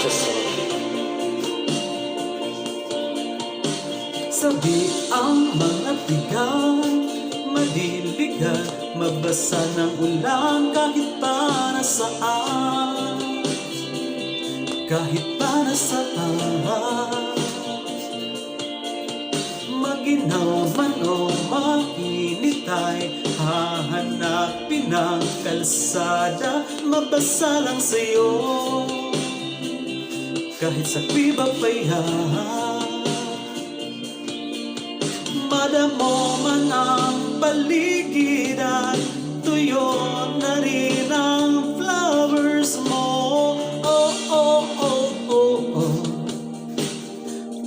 Microsoft. Sabi ang mga bigay Madiligan Mabasa ng ulan Kahit para saan Kahit para saan Maginaw man o mainit ay Hahanapin ang kalsada Mabasa lang sa'yo Kahit sa kriba payahan Madamo man ang paligid at tuyo na rin ang flowers mo. Oh, oh, oh, oh, oh.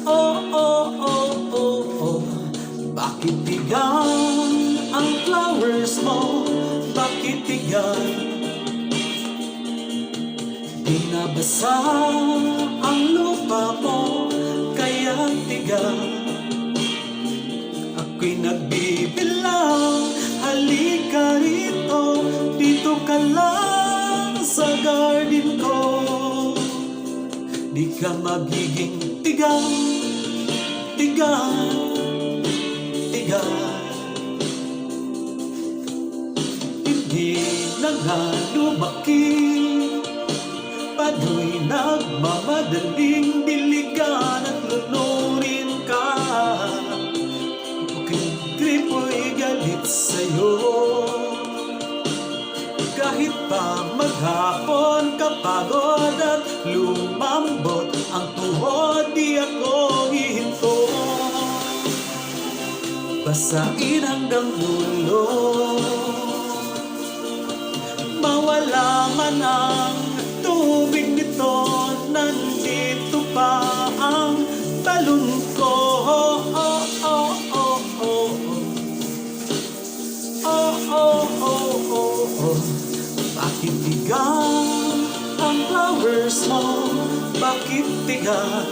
Oh, oh, oh, oh, oh. Bakit tigang ang flowers mo? Bakit tigang Di ka lang sa garden ko. Di ka magiging tigang Tigang Tigang. Hindi na nga lumaki Pano'y nagmamadaling Kahit pa maghapon kapagod at lumambot Ang tuhod di ako hihinto. Basain hanggang dulo. Mawala man ang tubig nito Nandito pa ang balon ko. Oh, oh, oh, oh, tigang ang flowers mo? Bakit tigang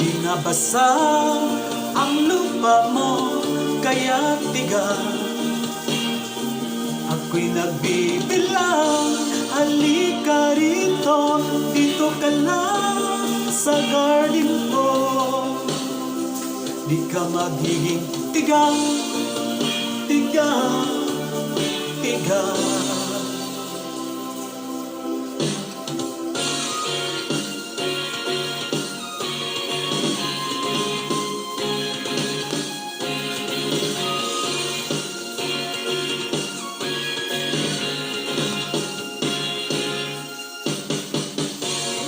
Di nabasa ang lupa mo Kaya tigang Ako'y nagbibilang Halika rito Dito ka lang Sa garden ko. Di ka magiging tigang Tigang Tigang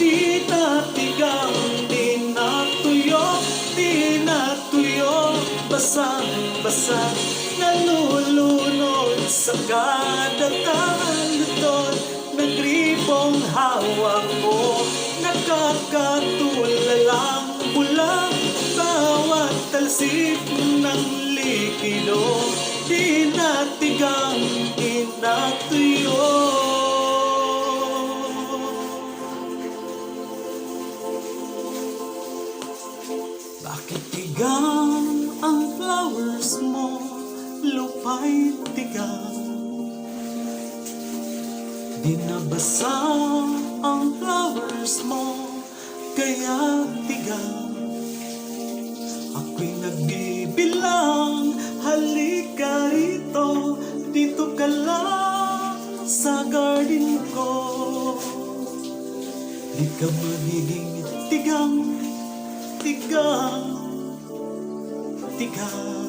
Di na tigang, sa kada talutod Nagribong hawak mo, nakakatulalang bulang Bawat talsik ng likido. Di na tigang, di na tuyo Bakit tigang ang flowers mo? Lupa'y tigang Di nabasa ang flowers mo Kaya tigang Ako'y nagbibilang Halika rito. Dito ka lang sa garden ko. Di ka magiging tigang Tigang Tigang